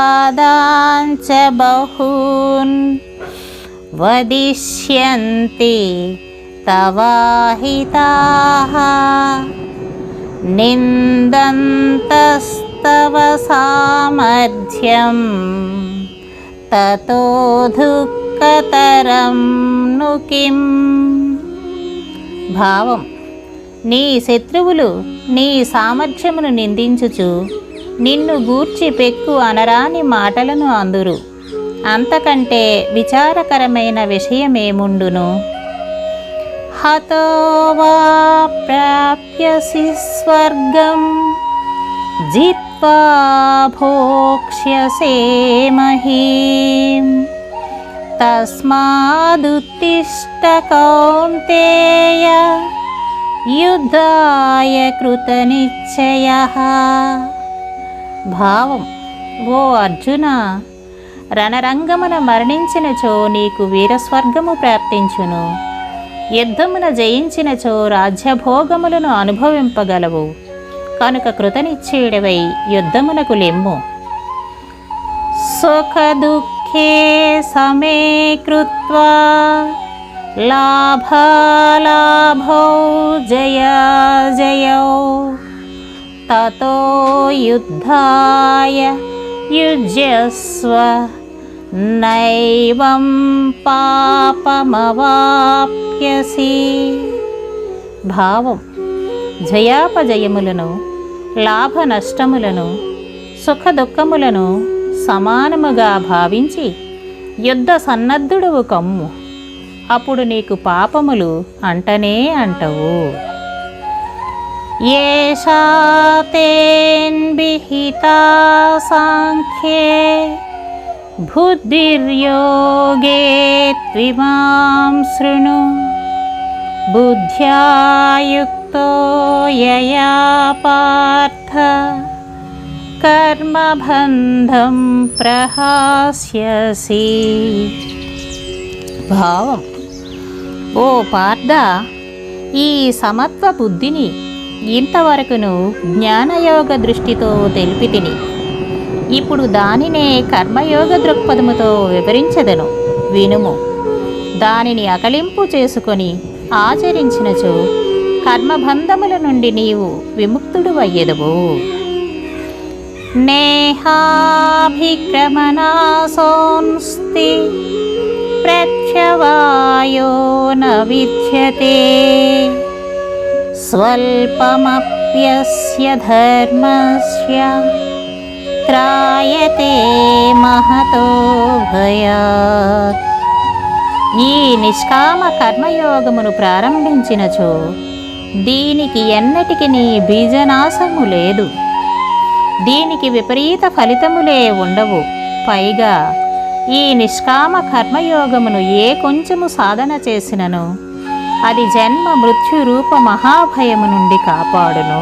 अवाच्यवादाञ्च बहून् वदिष्यन्ति तवाहिताः निन्दन्तस्तव सामर्थ्यं ततो దుఃఖతరం ను కిం భావం నీ శత్రువులు నీ సామర్థ్యమును నిందించుచు నిన్ను గూర్చి పెక్కు అనరాని మాటలను అందురు. అంతకంటే విచారకరమైన విషయమేముండును? హతో వా ప్రాప్యసి స్వర్గం జిత్వా భోక్ష్యసే మహీం. తస్మాదుత్తిష్ట కౌంతేయ యుద్ధాయ కృతనిశ్చయ. భావం. ఓ అర్జున రణరంగమున మరణించినచో నీకు వీరస్వర్గము ప్రాప్తించును. యుద్ధమున జయించినచో రాజ్యభోగములను అనుభవింపగలవు. కనుక కృతనిశ్చయుడవై యుద్ధమునకు లెమ్ము. సుఖ దుఃఖే సమే కృత్వా లాభాలాభౌ జయ జయౌ. తతో యుద్ధాయ యుజస్వ నైవం పాపమవాప్యసి భావం జయాపజయములను లాభ నష్టములను సుఖ దుఃఖములను సమానముగా భావించి యుద్ధ సన్నద్ధుడవు కమ్ము. అప్పుడు నీకు పాపములు అంటనే అంటవు. येषा तेन्विहिता साङ्ख्ये बुद्धिर्योगे त्विमां शृणु। बुद्ध्यायुक्तो यया पार्थ। कर्मबन्धं प्रहास्यसि। భావం ఓ పార్థ ఈ సమత్వ బుద్ధిని ఇంతవరకును జ్ఞానయోగ దృష్టితో తెలిపి తిని. ఇప్పుడు దానినే కర్మయోగ దృక్పథముతో వివరించదను. వినుము. దానిని అకలింపు చేసుకొని ఆచరించినచో కర్మబంధముల నుండి నీవు విముక్తుడు అయ్యదువు నేహాభిక్రమణాసోన్స్తి ప్రక్షవాయో న విద్యతే. స్వల్పమప్యస్య ధర్మస్య త్రాయతే మహతో భయాత్ ఈ నిష్కామ కర్మయోగమును ప్రారంభించినచో దీనికి ఎన్నటికి నీ బీజనాశము లేదు. దీనికి విపరీత ఫలితములే ఉండవు. పైగా ఈ నిష్కామ కర్మయోగమును ఏ కొంచెము సాధన చేసినను అది జన్మ మృత్యు రూప మహాభయము నుండి కాపాడును.